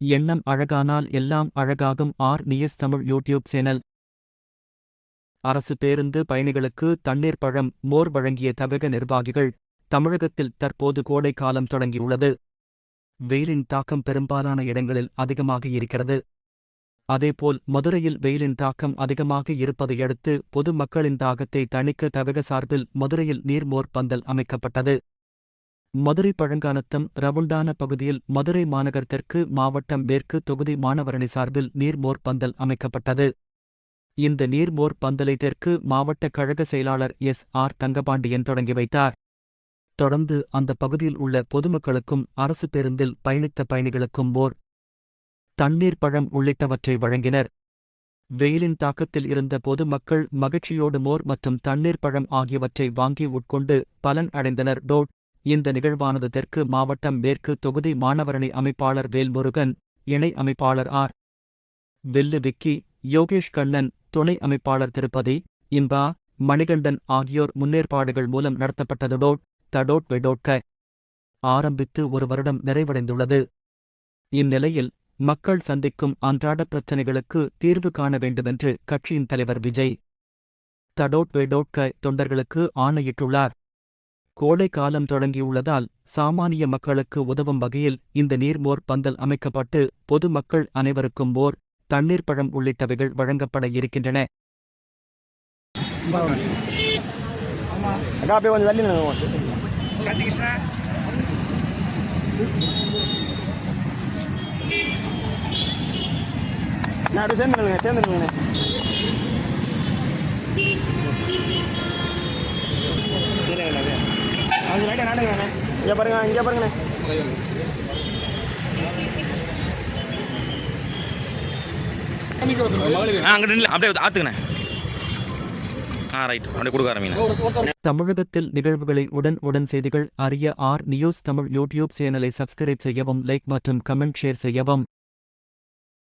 எண்ணம் அழகானால் எல்லாம் அழகாகும் R news Tamil YouTube channel. அரசு பேருந்து பயணிகளுக்கு தண்ணீர் பழம் மோர் வழங்கிய தமிழக நிர்வாகிகள் தமிழகத்தில் தற்போது கோடை காலம் தொடங்கியுள்ளது. வெயிலின் தாக்கம் பெரும்பாலான இடங்களில் அதிகமாக இருக்கிறது. அதேபோல் மதுரையில் வெயிலின் தாக்கம் அதிகமாக இருப்பதையடுத்து பொதுமக்களின் தாகத்தை தணிக்க தமிழக சார்பில் மதுரையில் நீர்மோர் பந்தல் அமைக்கப்பட்டது. மதுரை பழங்கானத்தம் ரவுண்டான பகுதியில் மதுரை மாநகர் தெற்கு மாவட்டம் மேற்கு தொகுதி மாணவரணி சார்பில் நீர்மோர் பந்தல் அமைக்கப்பட்டது. இந்த நீர்மோர் பந்தலை தெற்கு மாவட்ட கழக செயலாளர் எஸ். ஆர். தங்கபாண்டியன் தொடங்கி வைத்தார். தொடர்ந்து அந்த பகுதியில் உள்ள பொதுமக்களுக்கும் அரசு பேருந்தில் பயணித்த பயணிகளுக்கும் மோர் தண்ணீர் பழம் உள்ளிட்டவற்றை வழங்கினர். வெயிலின் தாக்கத்தில் இருந்த பொதுமக்கள் மகிழ்ச்சியோடு மோர் மற்றும் தண்ணீர் பழம் ஆகியவற்றை வாங்கி உட்கொண்டு பலன் அடைந்தனர். டோட் இந்த நிகழ்வானது தெற்கு மாவட்டம் மேற்கு தொகுதி மாணவரணி அமைப்பாளர் வேல்முருகன் இணை அமைப்பாளர் ஆர். வெல்லு விக்கி யோகேஷ் கண்ணன் துணை அமைப்பாளர் திருப்பதி இன்பா மணிகண்டன் ஆகியோர் முன்னேற்பாடுகள் மூலம் நடத்தப்பட்டது டோட் தடோட் வெடோட்க ஆரம்பித்து ஒரு வருடம் நிறைவடைந்துள்ளது. இந்நிலையில் மக்கள் சந்திக்கும் அன்றாட பிரச்சினைகளுக்கு தீர்வு காண வேண்டுமென்று கட்சியின் தலைவர் விஜய் தடோட் வெடோட்க தொண்டர்களுக்கு ஆணையிட்டுள்ளார். கோடை காலம் தொடங்கியுள்ளதால் சாமானிய மக்களுக்கு உதவும் வகையில் இந்த நீர்மோர் பந்தல் அமைக்கப்பட்டு பொதுமக்கள் அனைவருக்கும் மோர் தண்ணீர் பழம் உள்ளிட்டவைகள் வழங்கப்பட இருக்கின்றன. நான் சேர்ந்து சேர்ந்து நாடுங்க இங்கே பாருங்க இங்கே பாருங்கண்ணே. அப்படியே ஆத்துக்கண்ணே தமிழகத்தில் நிகழ்வுகளை உடன் உடன் செய்திகள் அறிய ஆர் நியூஸ் தமிழ் யூடியூப் சேனலை சப்ஸ்கிரைப் செய்யவும் லைக் மற்றும் கமெண்ட் ஷேர் செய்யவும்